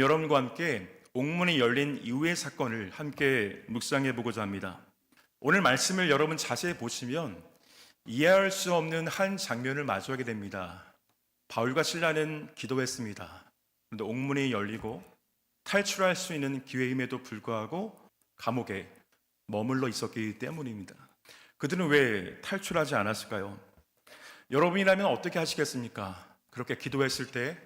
여러분과 함께 옥문이 열린 이후의 사건을 함께 묵상해 보고자 합니다. 오늘 말씀을 여러분 자세히 보시면 이해할 수 없는 한 장면을 마주하게 됩니다. 바울과 신라는 기도했습니다. 그런데 옥문이 열리고 탈출할 수 있는 기회임에도 불구하고 감옥에 머물러 있었기 때문입니다. 그들은 왜 탈출하지 않았을까요? 여러분이라면 어떻게 하시겠습니까? 그렇게 기도했을 때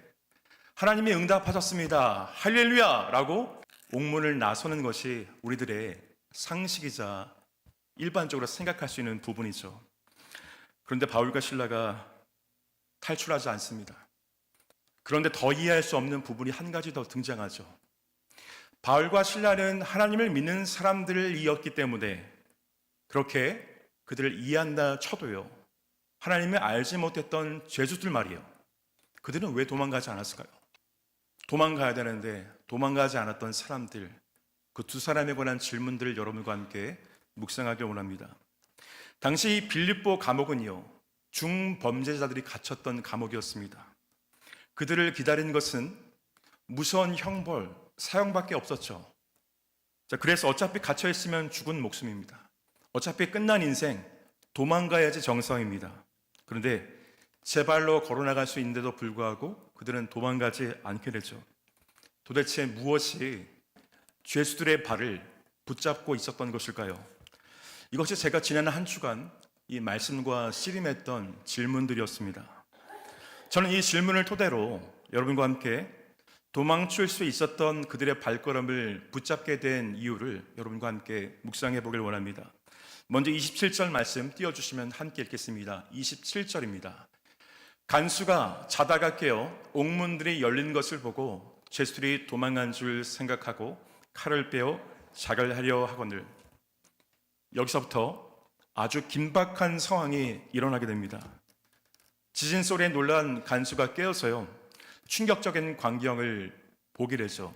하나님이 응답하셨습니다. 할렐루야! 라고 옥문을 나서는 것이 우리들의 상식이자 일반적으로 생각할 수 있는 부분이죠. 그런데 바울과 신라가 탈출하지 않습니다. 그런데 더 이해할 수 없는 부분이 한 가지 더 등장하죠. 바울과 신라는 하나님을 믿는 사람들이었기 때문에 그렇게 그들을 이해한다 쳐도요. 하나님을 알지 못했던 죄수들 말이에요. 그들은 왜 도망가지 않았을까요? 도망가야 되는데 도망가지 않았던 사람들, 그 두 사람에 관한 질문들을 여러분과 함께 묵상하길 원합니다. 당시 빌립보 감옥은요, 중범죄자들이 갇혔던 감옥이었습니다. 그들을 기다린 것은 무서운 형벌, 사형밖에 없었죠. 자, 그래서 어차피 갇혀 있으면 죽은 목숨입니다. 어차피 끝난 인생, 도망가야지 정상입니다. 그런데 제 발로 걸어나갈 수 있는데도 불구하고 그들은 도망가지 않게 되죠. 도대체 무엇이 죄수들의 발을 붙잡고 있었던 것일까요? 이것이 제가 지난 한 주간 이 말씀과 씨름했던 질문들이었습니다. 저는 이 질문을 토대로 여러분과 함께 도망칠 수 있었던 그들의 발걸음을 붙잡게 된 이유를 여러분과 함께 묵상해 보길 원합니다. 먼저 27절 말씀 띄워주시면 함께 읽겠습니다. 27절입니다. 간수가 자다가 깨어 옥문들이 열린 것을 보고 죄수들이 도망간 줄 생각하고 칼을 빼어 작을 하려 하거늘 여기서부터 아주 긴박한 상황이 일어나게 됩니다. 지진 소리에 놀란 간수가 깨어서요 충격적인 광경을 보게 되죠.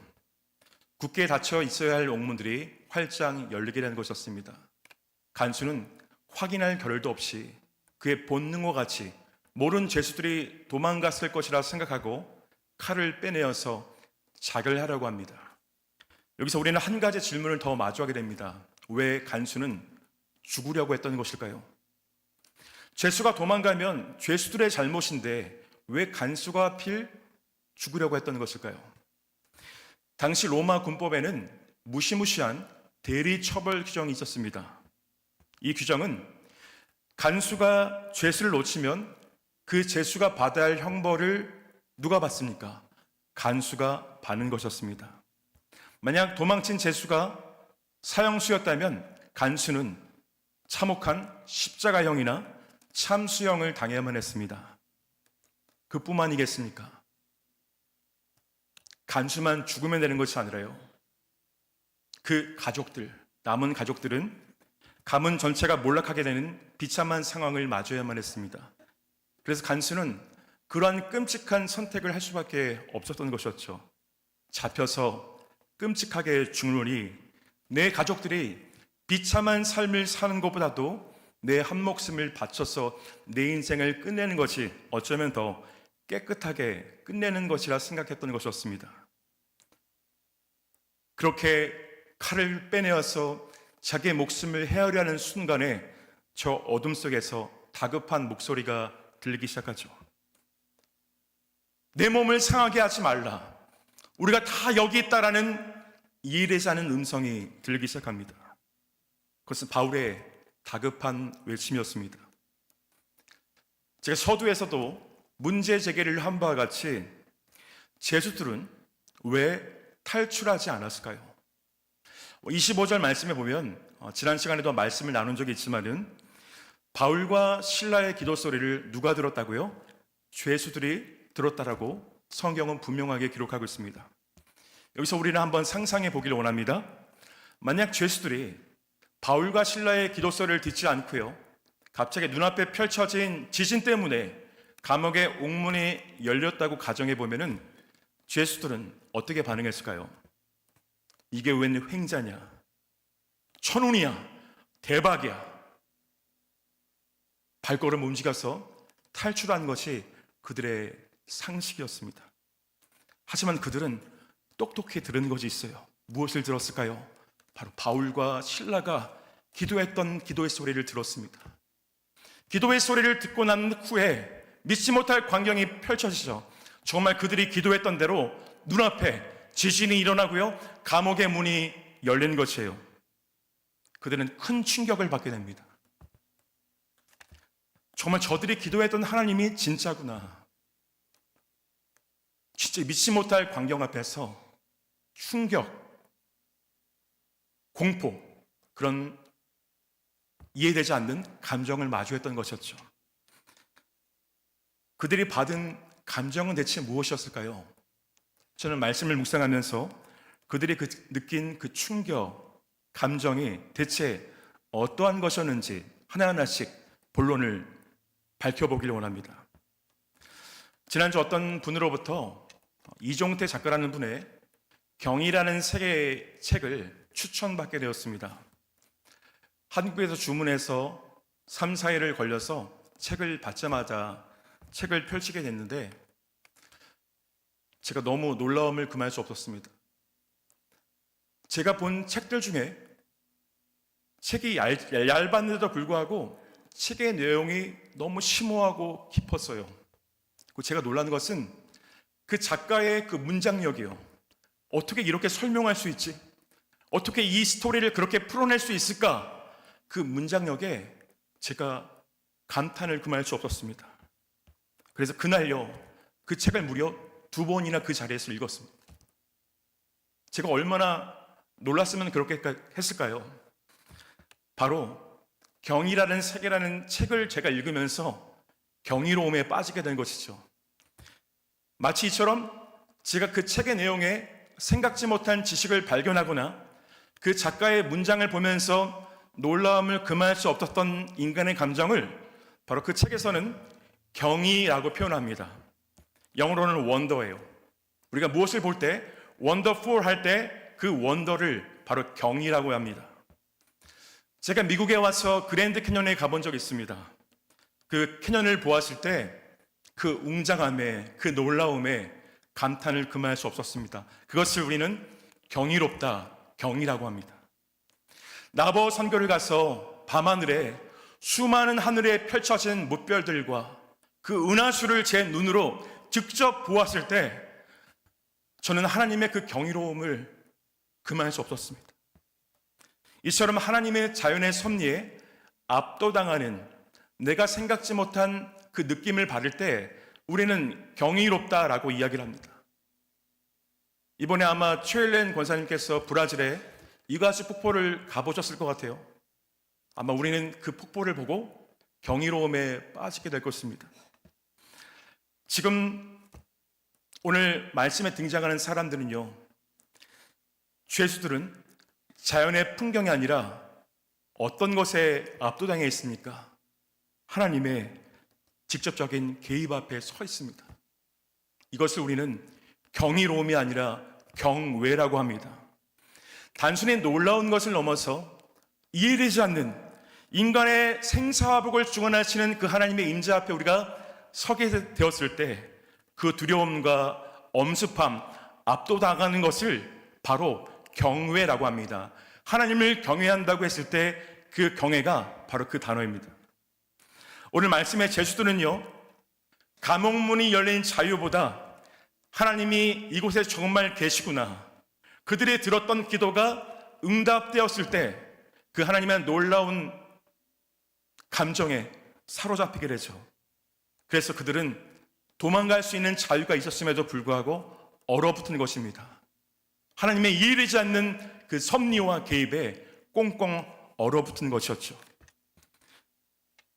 굳게 닫혀 있어야 할 옥문들이 활짝 열리게 된 것이었습니다. 간수는 확인할 겨를도 없이 그의 본능과 같이 모른 죄수들이 도망갔을 것이라 생각하고 칼을 빼내어서 작을 하려고 합니다. 여기서 우리는 한 가지 질문을 더 마주하게 됩니다. 왜 간수는 죽으려고 했던 것일까요? 죄수가 도망가면 죄수들의 잘못인데 왜 간수가 하필 죽으려고 했던 것일까요? 당시 로마 군법에는 무시무시한 대리 처벌 규정이 있었습니다. 이 규정은 간수가 죄수를 놓치면 그 죄수가 받아야 할 형벌을 누가 받습니까? 간수가 받는 것이었습니다. 만약 도망친 죄수가 사형수였다면 간수는 참혹한 십자가형이나 참수형을 당해야만 했습니다. 그뿐만이겠습니까? 간수만 죽으면 되는 것이 아니라요. 그 가족들, 남은 가족들은 가문 전체가 몰락하게 되는 비참한 상황을 마주해야만 했습니다. 그래서 간수는 그러한 끔찍한 선택을 할 수밖에 없었던 것이었죠. 잡혀서 끔찍하게 죽으니 내 가족들이 비참한 삶을 사는 것보다도 내 한 목숨을 바쳐서 내 인생을 끝내는 것이 어쩌면 더 깨끗하게 끝내는 것이라 생각했던 것이었습니다. 그렇게 칼을 빼내어서 자기의 목숨을 헤아려는 순간에 저 어둠 속에서 다급한 목소리가 들리기 시작하죠. 내 몸을 상하게 하지 말라. 우리가 다 여기 있다라는 이해되지 않은 음성이 들리기 시작합니다. 그것은 바울의 다급한 외침이었습니다. 제가 서두에서도 문제 제기를 한 바와 같이 제수들은 왜 탈출하지 않았을까요? 25절 말씀에 보면 어, 지난 시간에도 말씀을 나눈 적이 있지만은 바울과 신라의 기도 소리를 누가 들었다고요? 죄수들이 들었다라고 성경은 분명하게 기록하고 있습니다. 여기서 우리는 한번 상상해 보기를 원합니다. 만약 죄수들이 바울과 신라의 기도 소리를 듣지 않고요. 갑자기 눈앞에 펼쳐진 지진 때문에 감옥의 옥문이 열렸다고 가정해 보면은 죄수들은 어떻게 반응했을까요? 이게 웬 횡자냐? 천운이야? 대박이야? 발걸음 움직여서 탈출한 것이 그들의 상식이었습니다. 하지만 그들은 똑똑히 들은 것이 있어요. 무엇을 들었을까요? 바로 바울과 신라가 기도했던 기도의 소리를 들었습니다. 기도의 소리를 듣고 난 후에 믿지 못할 광경이 펼쳐지죠. 정말 그들이 기도했던 대로 눈앞에 지진이 일어나고요. 감옥의 문이 열린 것이에요. 그들은 큰 충격을 받게 됩니다. 정말 저들이 기도했던 하나님이 진짜구나. 진짜 믿지 못할 광경 앞에서 충격, 공포, 그런 이해되지 않는 감정을 마주했던 것이었죠. 그들이 받은 감정은 대체 무엇이었을까요? 저는 말씀을 묵상하면서 그들이 그 느낀 그 충격, 감정이 대체 어떠한 것이었는지 하나하나씩 본론을 밝혀보기를 원합니다. 지난주 어떤 분으로부터 이종태 작가라는 분의 경이라는 세계의 책을 추천받게 되었습니다. 한국에서 주문해서 3, 4일을 걸려서 책을 받자마자 책을 펼치게 됐는데 제가 너무 놀라움을 금할 수 없었습니다. 제가 본 책들 중에 책이 얇, 얇았는데도 불구하고 책의 내용이 너무 심오하고 깊었어요. 제가 놀란 것은 그 작가의 그 문장력이요. 어떻게 이렇게 설명할 수 있지? 어떻게 이 스토리를 그렇게 풀어낼 수 있을까? 그 문장력에 제가 감탄을 금할 수 없었습니다. 그래서 그날요, 그 책을 무려 두 번이나 그 자리에서 읽었습니다. 제가 얼마나 놀랐으면 그렇게 했을까요? 바로 경이라는 세계라는 책을 제가 읽으면서 경이로움에 빠지게 된 것이죠. 마치 이처럼 제가 그 책의 내용에 생각지 못한 지식을 발견하거나 그 작가의 문장을 보면서 놀라움을 금할 수 없었던 인간의 감정을 바로 그 책에서는 경이라고 표현합니다. 영어로는 원더예요. 우리가 무엇을 볼 때 원더풀 할 때 그 원더를 바로 경이라고 합니다. 제가 미국에 와서 그랜드 캐년에 가본 적이 있습니다. 그 캐년을 보았을 때 그 웅장함에 그 놀라움에 감탄을 금할 수 없었습니다. 그것을 우리는 경이롭다, 경이라고 합니다. 나버 선교를 가서 밤하늘에 수많은 하늘에 펼쳐진 무별들과 그 은하수를 제 눈으로 직접 보았을 때 저는 하나님의 그 경이로움을 금할 수 없었습니다. 이처럼 하나님의 자연의 섭리에 압도당하는 내가 생각지 못한 그 느낌을 받을 때 우리는 경이롭다라고 이야기를 합니다. 이번에 아마 최일렌 권사님께서 브라질에 이가수 폭포를 가보셨을 것 같아요. 아마 우리는 그 폭포를 보고 경이로움에 빠지게 될 것입니다. 지금 오늘 말씀에 등장하는 사람들은요, 죄수들은 자연의 풍경이 아니라 어떤 것에 압도당해 있습니까? 하나님의 직접적인 개입 앞에 서 있습니다. 이것을 우리는 경이로움이 아니라 경외라고 합니다. 단순히 놀라운 것을 넘어서 이해되지 않는 인간의 생사화복을 주관하시는 그 하나님의 임재 앞에 우리가 서게 되었을 때 그 두려움과 엄습함, 압도당하는 것을 바로 경외라고 합니다. 하나님을 경외한다고 했을 때 그 경외가 바로 그 단어입니다. 오늘 말씀의 제수들은요, 감옥문이 열린 자유보다 하나님이 이곳에 정말 계시구나. 그들이 들었던 기도가 응답되었을 때 그 하나님의 놀라운 감정에 사로잡히게 되죠. 그래서 그들은 도망갈 수 있는 자유가 있었음에도 불구하고 얼어붙은 것입니다. 하나님의 이해되지 않는 그 섭리와 개입에 꽁꽁 얼어붙은 것이었죠.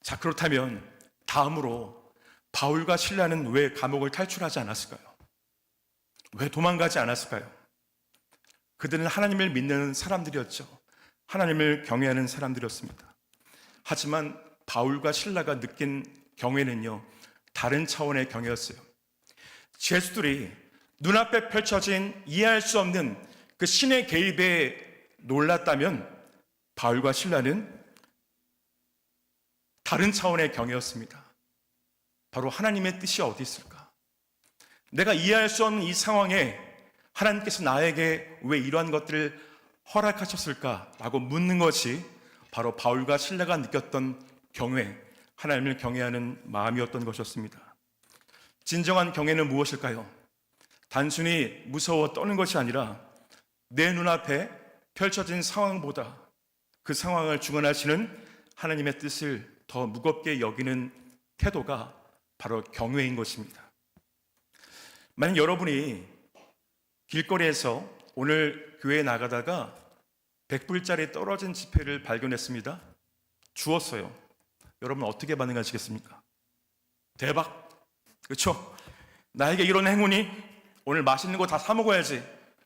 자, 그렇다면 다음으로 바울과 신라는 왜 감옥을 탈출하지 않았을까요? 왜 도망가지 않았을까요? 그들은 하나님을 믿는 사람들이었죠. 하나님을 경외하는 사람들이었습니다. 하지만 바울과 신라가 느낀 경외는요, 다른 차원의 경외였어요. 죄수들이 눈앞에 펼쳐진 이해할 수 없는 그 신의 개입에 놀랐다면 바울과 신라는 다른 차원의 경외였습니다. 바로 하나님의 뜻이 어디 있을까? 내가 이해할 수 없는 이 상황에 하나님께서 나에게 왜 이러한 것들을 허락하셨을까라고 묻는 것이 바로 바울과 신라가 느꼈던 경외, 하나님을 경외하는 마음이었던 것이었습니다. 진정한 경외는 무엇일까요? 단순히 무서워 떠는 것이 아니라 내 눈앞에 펼쳐진 상황보다 그 상황을 주관하시는 하나님의 뜻을 더 무겁게 여기는 태도가 바로 경외인 것입니다. 만약 여러분이 길거리에서 오늘 교회에 나가다가 100불짜리 떨어진 지폐를 발견했습니다. 주었어요. 여러분 어떻게 반응하시겠습니까? 대박. 그렇죠? 나에게 이런 행운이 오늘 맛있는 거 다 사 먹어야지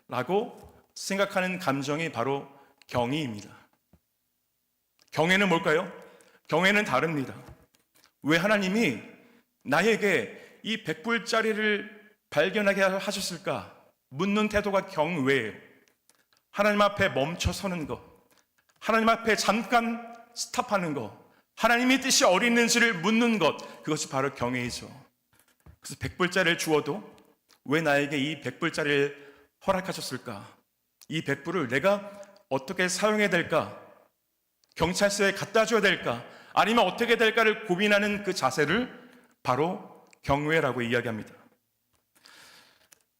라고 생각하는 감정이 바로 경의입니다. 경애는 뭘까요? 경애는 다릅니다. 왜 하나님이 나에게 이 백불짜리를 발견하게 하셨을까? 묻는 태도가 경외예요. 하나님 앞에 멈춰 서는 것, 하나님 앞에 잠깐 스탑하는 것, 하나님의 뜻이 어디 있는지를 묻는 것, 그것이 바로 경외이죠. 그래서 백불짜리를 주어도 왜 나에게 이 백불짜리를 허락하셨을까? 이 백불을 내가 어떻게 사용해야 될까? 경찰서에 갖다 줘야 될까? 아니면 어떻게 될까를 고민하는 그 자세를 바로 경외라고 이야기합니다.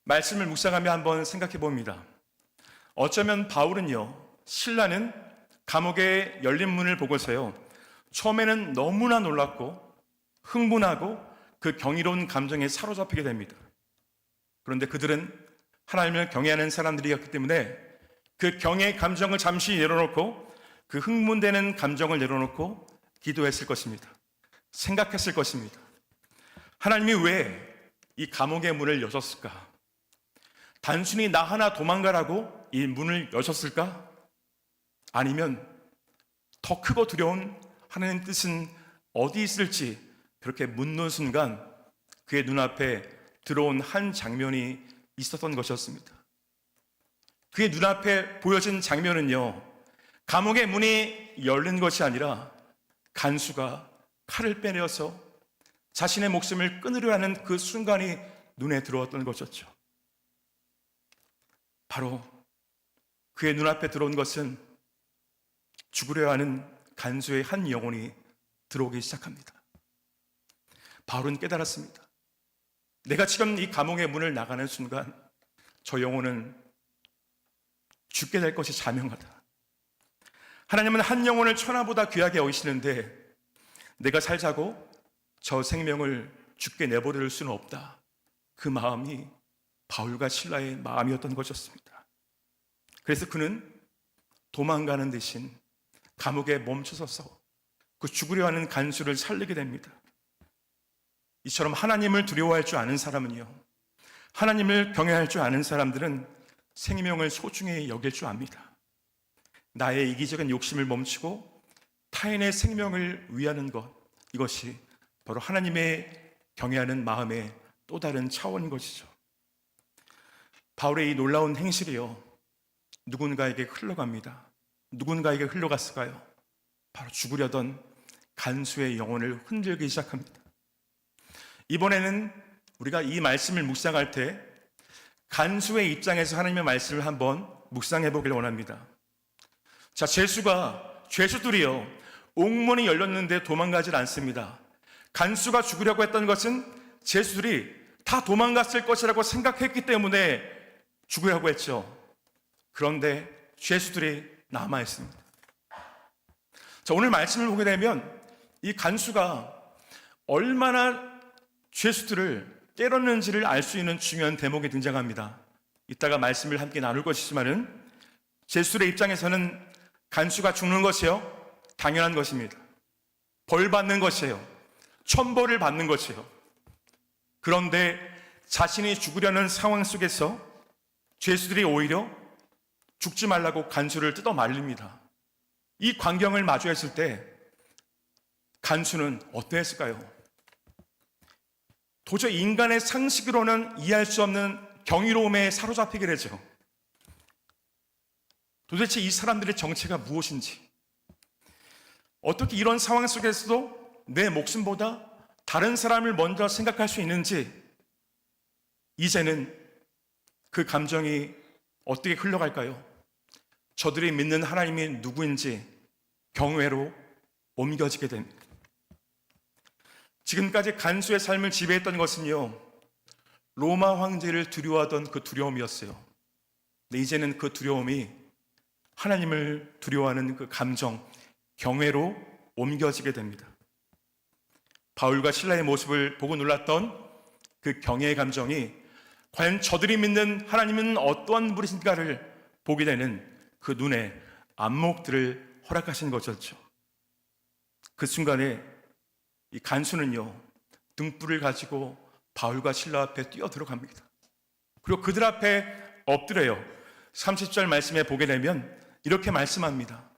말씀을 묵상하며 한번 생각해 봅니다. 어쩌면 바울은요, 신라는 감옥의 열린 문을 보고서요, 처음에는 너무나 놀랐고, 흥분하고, 그 경이로운 감정에 사로잡히게 됩니다. 그런데 그들은 하나님을 경외하는 사람들이었기 때문에 그 경의 감정을 잠시 내려놓고 그 흥분되는 감정을 내려놓고 기도했을 것입니다. 생각했을 것입니다. 하나님이 왜 이 감옥의 문을 여셨을까? 단순히 나 하나 도망가라고 이 문을 여셨을까? 아니면 더 크고 두려운 하나님 뜻은 어디 있을지 그렇게 묻는 순간 그의 눈앞에 들어온 한 장면이 있었던 것이었습니다. 그의 눈앞에 보여진 장면은요, 감옥의 문이 열린 것이 아니라 간수가 칼을 빼내어서 자신의 목숨을 끊으려 하는 그 순간이 눈에 들어왔던 것이었죠. 바로 그의 눈앞에 들어온 것은 죽으려 하는 간수의 한 영혼이 들어오기 시작합니다. 바울은 깨달았습니다. 내가 지금 이 감옥의 문을 나가는 순간 저 영혼은 죽게 될 것이 자명하다. 하나님은 한 영혼을 천하보다 귀하게 여기시는데 내가 살자고 저 생명을 죽게 내버릴 수는 없다. 그 마음이 바울과 신라의 마음이었던 것이었습니다. 그래서 그는 도망가는 대신 감옥에 멈춰서서 그 죽으려 하는 간수를 살리게 됩니다. 이처럼 하나님을 두려워할 줄 아는 사람은요, 하나님을 경외할 줄 아는 사람들은 생명을 소중히 여길 줄 압니다. 나의 이기적인 욕심을 멈추고 타인의 생명을 위하는 것, 이것이 바로 하나님의 경외하는 마음의 또 다른 차원인 것이죠. 바울의 이 놀라운 행실이요. 누군가에게 흘러갑니다. 누군가에게 흘러갔을까요? 바로 죽으려던 간수의 영혼을 흔들기 시작합니다. 이번에는 우리가 이 말씀을 묵상할 때 간수의 입장에서 하나님의 말씀을 한번 묵상해 보길 원합니다. 자, 죄수가, 죄수들이요. 옥문이 열렸는데 도망가질 않습니다. 간수가 죽으려고 했던 것은 죄수들이 다 도망갔을 것이라고 생각했기 때문에 죽으려고 했죠. 그런데 죄수들이 남아 있습니다. 자, 오늘 말씀을 보게 되면 이 간수가 얼마나 죄수들을 때렸는지를 알 수 있는 중요한 대목이 등장합니다. 이따가 말씀을 함께 나눌 것이지만은 죄수들의 입장에서는 간수가 죽는 것이요 당연한 것입니다. 벌 받는 것이에요. 천벌을 받는 것이에요. 그런데 자신이 죽으려는 상황 속에서 죄수들이 오히려 죽지 말라고 간수를 뜯어 말립니다. 이 광경을 마주했을 때 간수는 어떠했을까요? 도저히 인간의 상식으로는 이해할 수 없는 경이로움에 사로잡히게 되죠. 도대체 이 사람들의 정체가 무엇인지, 어떻게 이런 상황 속에서도 내 목숨보다 다른 사람을 먼저 생각할 수 있는지, 이제는 그 감정이 어떻게 흘러갈까요? 저들이 믿는 하나님이 누구인지 경외로 옮겨지게 됩니다. 지금까지 간수의 삶을 지배했던 것은요, 로마 황제를 두려워하던 그 두려움이었어요. 근데 이제는 그 두려움이 하나님을 두려워하는 그 감정, 경외로 옮겨지게 됩니다. 바울과 신라의 모습을 보고 놀랐던 그 경외의 감정이 과연 저들이 믿는 하나님은 어떠한 분이신가를 보게 되는 그 눈에 안목들을 허락하신 것이었죠. 그 순간에 이 간수는요, 등불을 가지고 바울과 신라 앞에 뛰어 들어갑니다. 그리고 그들 앞에 엎드려요. 30절 말씀에 보게 되면 이렇게 말씀합니다.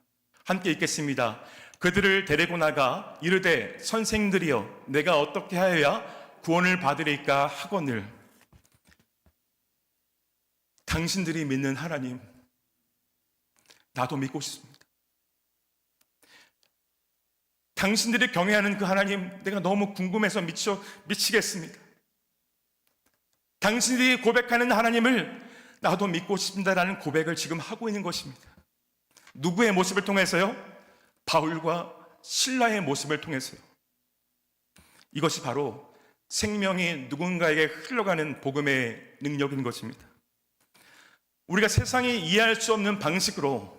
함께 읽겠습니다. 그들을 데리고 나가 이르되 선생들이여 내가 어떻게 하여야 구원을 받으리까 하거늘 당신들이 믿는 하나님 나도 믿고 싶습니다. 당신들이 경외하는 그 하나님 내가 너무 궁금해서 미쳐 미치겠습니다. 당신들이 고백하는 하나님을 나도 믿고 싶습니다라는 고백을 지금 하고 있는 것입니다. 누구의 모습을 통해서요? 바울과 신라의 모습을 통해서요. 이것이 바로 생명이 누군가에게 흘러가는 복음의 능력인 것입니다. 우리가 세상이 이해할 수 없는 방식으로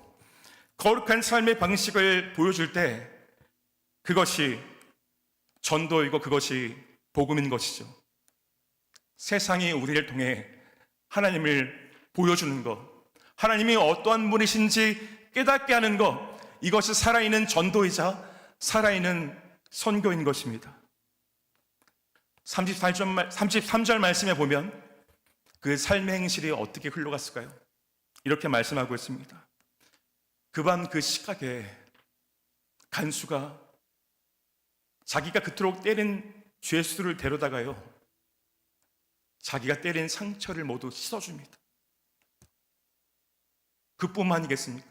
거룩한 삶의 방식을 보여줄 때 그것이 전도이고 그것이 복음인 것이죠. 세상이 우리를 통해 하나님을 보여주는 것, 하나님이 어떠한 분이신지 깨닫게 하는 것, 이것이 살아있는 전도이자 살아있는 선교인 것입니다. 33절, 33절 말씀에 보면 그 삶의 행실이 어떻게 흘러갔을까요? 이렇게 말씀하고 있습니다. 그 밤 그 시각에 간수가 자기가 그토록 때린 죄수를 데려다가요. 자기가 때린 상처를 모두 씻어줍니다. 그뿐만이겠습니까?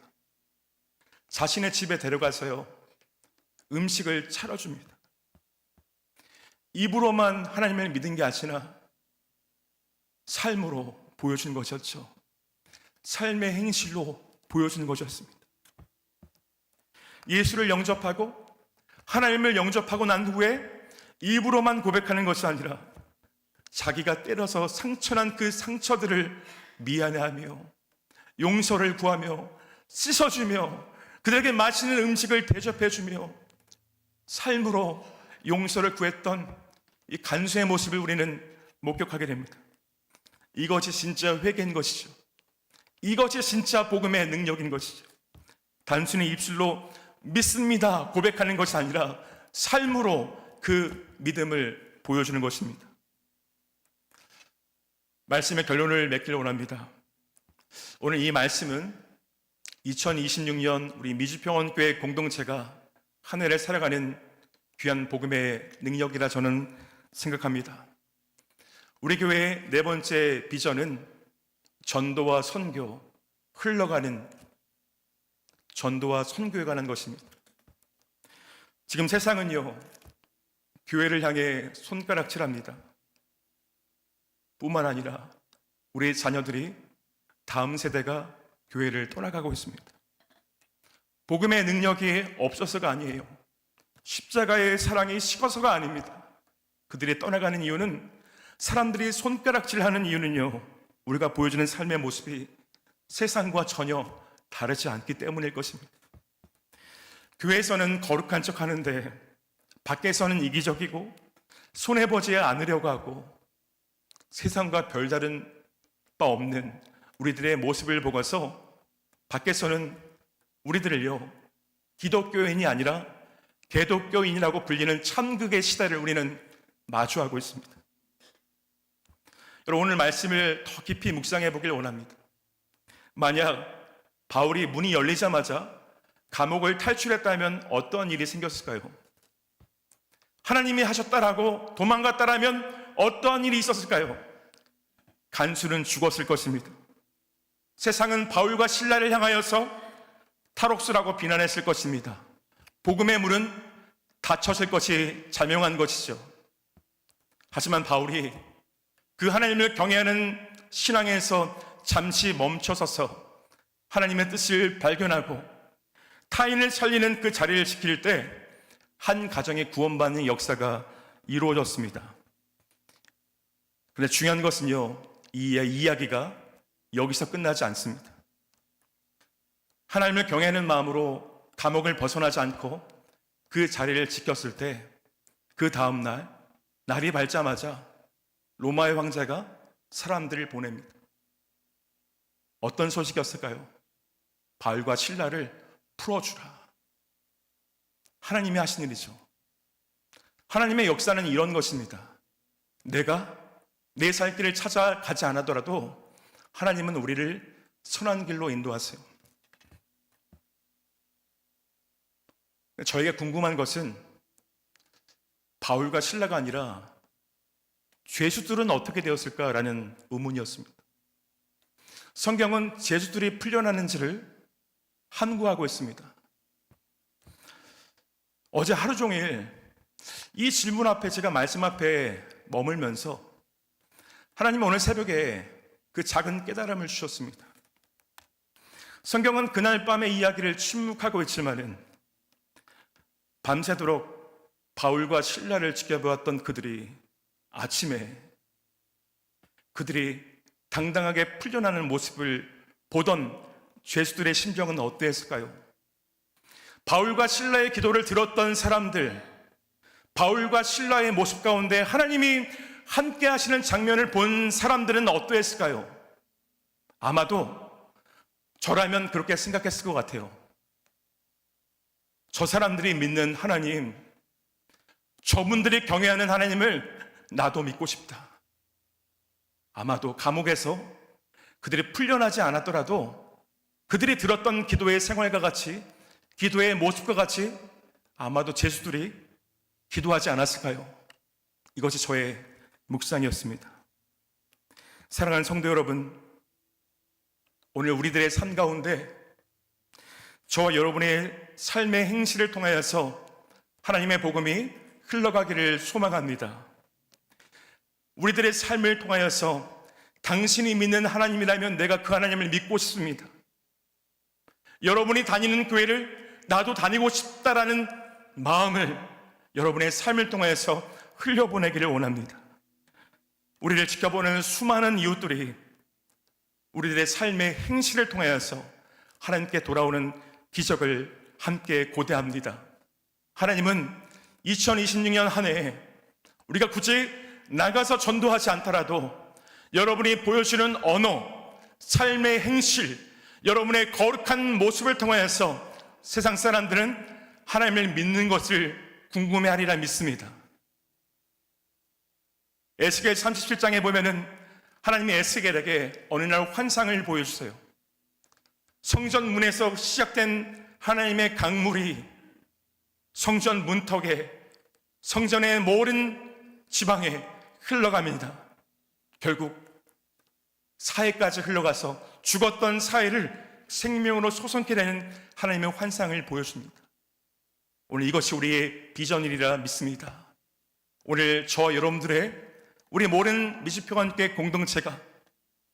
자신의 집에 데려가서요. 음식을 차려줍니다. 입으로만 하나님을 믿은 게 아니라 삶으로 보여준 것이었죠. 삶의 행실로 보여준 것이었습니다. 예수를 영접하고 하나님을 영접하고 난 후에 입으로만 고백하는 것이 아니라 자기가 때려서 상처난 그 상처들을 미안해하며 용서를 구하며 씻어주며 그들에게 맛있는 음식을 대접해주며 삶으로 용서를 구했던 이 간수의 모습을 우리는 목격하게 됩니다. 이것이 진짜 회개인 것이죠. 이것이 진짜 복음의 능력인 것이죠. 단순히 입술로 믿습니다 고백하는 것이 아니라 삶으로 그 믿음을 보여주는 것입니다. 말씀의 결론을 맺기를 원합니다. 오늘 이 말씀은 2026년 우리 미주평원교회 공동체가 한 해를 살아가는 귀한 복음의 능력이라 저는 생각합니다. 우리 교회의 네 번째 비전은 전도와 선교, 흘러가는 전도와 선교에 관한 것입니다. 지금 세상은요, 교회를 향해 손가락질합니다. 뿐만 아니라 우리 자녀들이 다음 세대가 교회를 떠나가고 있습니다. 복음의 능력이 없어서가 아니에요. 십자가의 사랑이 식어서가 아닙니다. 그들이 떠나가는 이유는 사람들이 손가락질하는 이유는요. 우리가 보여주는 삶의 모습이 세상과 전혀 다르지 않기 때문일 것입니다. 교회에서는 거룩한 척 하는데 밖에서는 이기적이고 손해보지 않으려고 하고 세상과 별다른 바 없는 우리들의 모습을 보고서 밖에서는 우리들을요, 기독교인이 아니라 개독교인이라고 불리는 참극의 시대를 우리는 마주하고 있습니다. 여러분, 오늘 말씀을 더 깊이 묵상해 보길 원합니다. 만약 바울이 문이 열리자마자 감옥을 탈출했다면 어떤 일이 생겼을까요? 하나님이 하셨다라고 도망갔다라면 어떠한 일이 있었을까요? 간수는 죽었을 것입니다. 세상은 바울과 신라를 향하여서 탈옥수라고 비난했을 것입니다. 복음의 물은 닫혔을 것이 자명한 것이죠. 하지만 바울이 그 하나님을 경외하는 신앙에서 잠시 멈춰서서 하나님의 뜻을 발견하고 타인을 살리는 그 자리를 지킬 때 한 가정의 구원받는 역사가 이루어졌습니다. 그런데 중요한 것은요, 이 이야기가 여기서 끝나지 않습니다. 하나님을 경외하는 마음으로 감옥을 벗어나지 않고 그 자리를 지켰을 때 그 다음날 날이 밝자마자 로마의 황제가 사람들을 보냅니다. 어떤 소식이었을까요? 바울과 신라를 풀어주라. 하나님이 하신 일이죠. 하나님의 역사는 이런 것입니다. 내가 내 살 길을 찾아가지 않아더라도 하나님은 우리를 선한 길로 인도하세요. 저에게 궁금한 것은 바울과 신라가 아니라 죄수들은 어떻게 되었을까라는 의문이었습니다. 성경은 죄수들이 풀려나는지를 함구하고 있습니다. 어제 하루 종일 이 질문 앞에 제가 말씀 앞에 머물면서 하나님 오늘 새벽에 그 작은 깨달음을 주셨습니다. 성경은 그날 밤의 이야기를 침묵하고 있지만은 밤새도록 바울과 신라를 지켜보았던 그들이 아침에 그들이 당당하게 풀려나는 모습을 보던 죄수들의 심정은 어땠을까요? 바울과 신라의 기도를 들었던 사람들, 바울과 신라의 모습 가운데 하나님이 함께 하시는 장면을 본 사람들은 어떠했을까요? 아마도 저라면 그렇게 생각했을 것 같아요. 저 사람들이 믿는 하나님, 저분들이 경외하는 하나님을 나도 믿고 싶다. 아마도 감옥에서 그들이 풀려나지 않았더라도 그들이 들었던 기도의 생활과 같이 기도의 모습과 같이 아마도 제수들이 기도하지 않았을까요? 이것이 저의 묵상이었습니다. 사랑하는 성도 여러분, 오늘 우리들의 삶 가운데 저와 여러분의 삶의 행실을 통하여서 하나님의 복음이 흘러가기를 소망합니다. 우리들의 삶을 통하여서 당신이 믿는 하나님이라면 내가 그 하나님을 믿고 싶습니다. 여러분이 다니는 교회를 나도 다니고 싶다라는 마음을 여러분의 삶을 통하여서 흘려보내기를 원합니다. 우리를 지켜보는 수많은 이웃들이 우리들의 삶의 행실을 통하여서 하나님께 돌아오는 기적을 함께 고대합니다. 하나님은 2026년 한 해에 우리가 굳이 나가서 전도하지 않더라도 여러분이 보여주는 언어, 삶의 행실, 여러분의 거룩한 모습을 통하여서 세상 사람들은 하나님을 믿는 것을 궁금해하리라 믿습니다. 에스겔 37장에 보면은 하나님이 에스겔에게 어느 날 환상을 보여주세요. 성전 문에서 시작된 하나님의 강물이 성전 문턱에 성전의 모든 지방에 흘러갑니다. 결국 사해까지 흘러가서 죽었던 사해를 생명으로 솟원케 되는 하나님의 환상을 보여줍니다. 오늘 이것이 우리의 비전이라 믿습니다. 오늘 저 여러분들의 우리 모든 미지평안교회 공동체가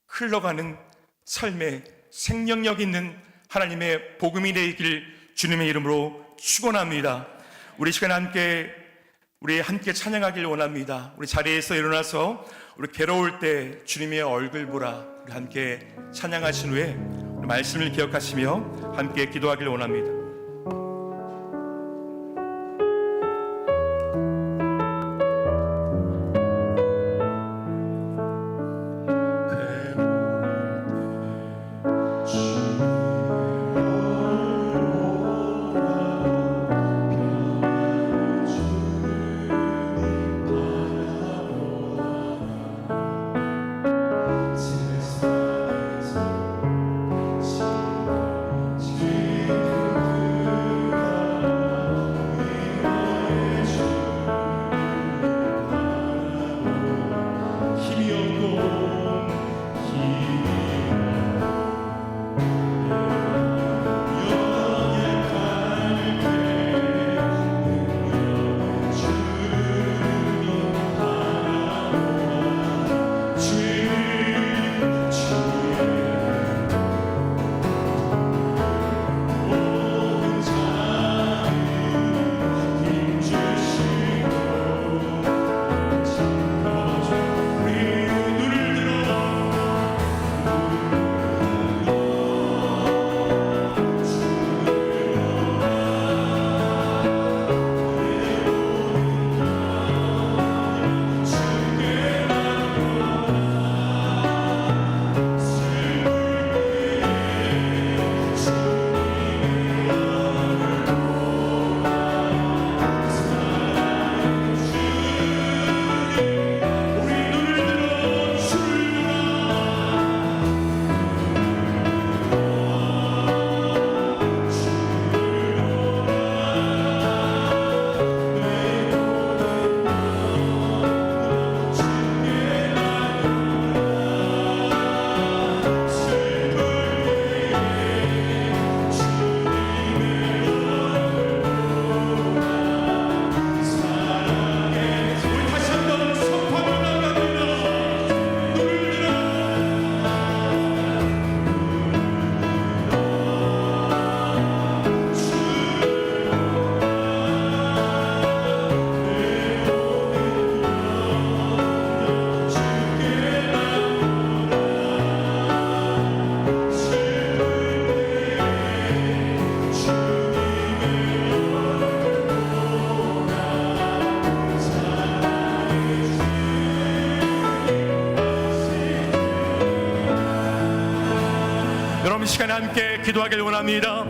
흘러가는 삶의 생명력 있는 하나님의 복음이 되길 주님의 이름으로 축원합니다. 우리 시간 함께 우리 함께 찬양하길 원합니다. 우리 자리에서 일어나서 우리 괴로울 때 주님의 얼굴 보라 함께 찬양하신 후에 말씀을 기억하시며 함께 기도하길 원합니다. 시간에 함께 기도하길 원합니다.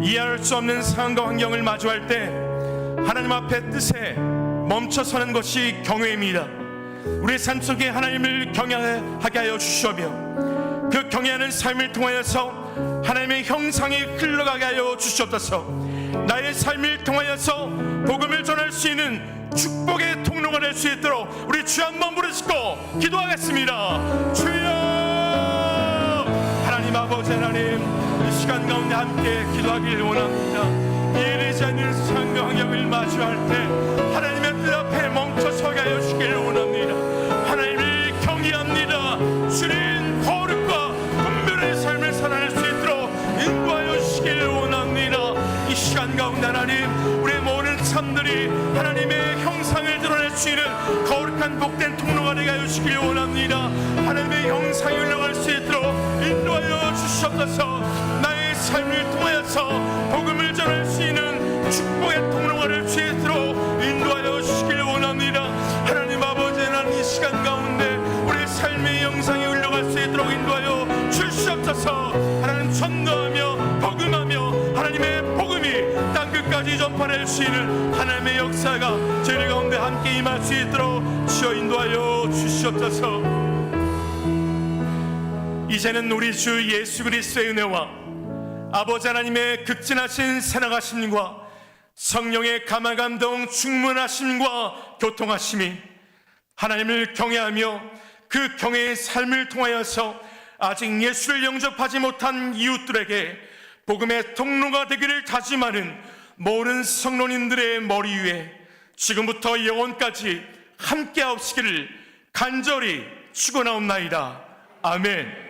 이해할 수 없는 상황과 환경을 마주할 때 하나님 앞에 뜻에 멈춰 서는 것이 경외입니다. 우리의 삶 속에 하나님을 경외하게 하여 주시오며 그 경외하는 삶을 통하여서 하나님의 형상이 흘러가게 하여 주시옵소서 나의 삶을 통하여서 복음을 전할 수 있는 축복의 통로가 될 수 있도록 우리 주 한번 부르시고 기도하겠습니다 아버지 하나님 이 시간 가운데 함께 기도하길 원합니다. 않는 상황 환경을 마주할 때 하나님의 뜻 앞에 멈춰 서게 하여 주길 원합니다. 하나님을 경외합니다. 주님 있는 거룩한 복된 통로가 되게 하여 주시길 원합니다. 하나님의 형상이 올라갈 수 있도록 인도하여 주시옵소서. 나의 삶을 통하여서 복음을 전할 수 있는 축복의 통로가 될 수 있도록 인도하여 주시길 원합니다. 하나님 아버지 하나님 이 시간 가운데 우리의 삶의 영상이 흘러갈 수 있도록 인도하여 주시옵소서. 하나님 전도하며 복음하며 하나님의 복음이 땅 끝까지 전파될 수 있는 하나님의 역사가 저희 가운데 함께 임할 수 있도록 주여 인도하여 주시옵소서. 이제는 우리 주 예수 그리스도의 은혜와 아버지 하나님의 극진하신 사랑하심과 성령의 감화 감동 충만하심과 교통하심이 하나님을 경외하며 그 경외의 삶을 통하여서 아직 예수를 영접하지 못한 이웃들에게 복음의 통로가 되기를 다짐하는 모든 성로님들의 머리 위에 지금부터 영원까지 함께 하옵시기를 간절히 축원하옵나이다. 아멘.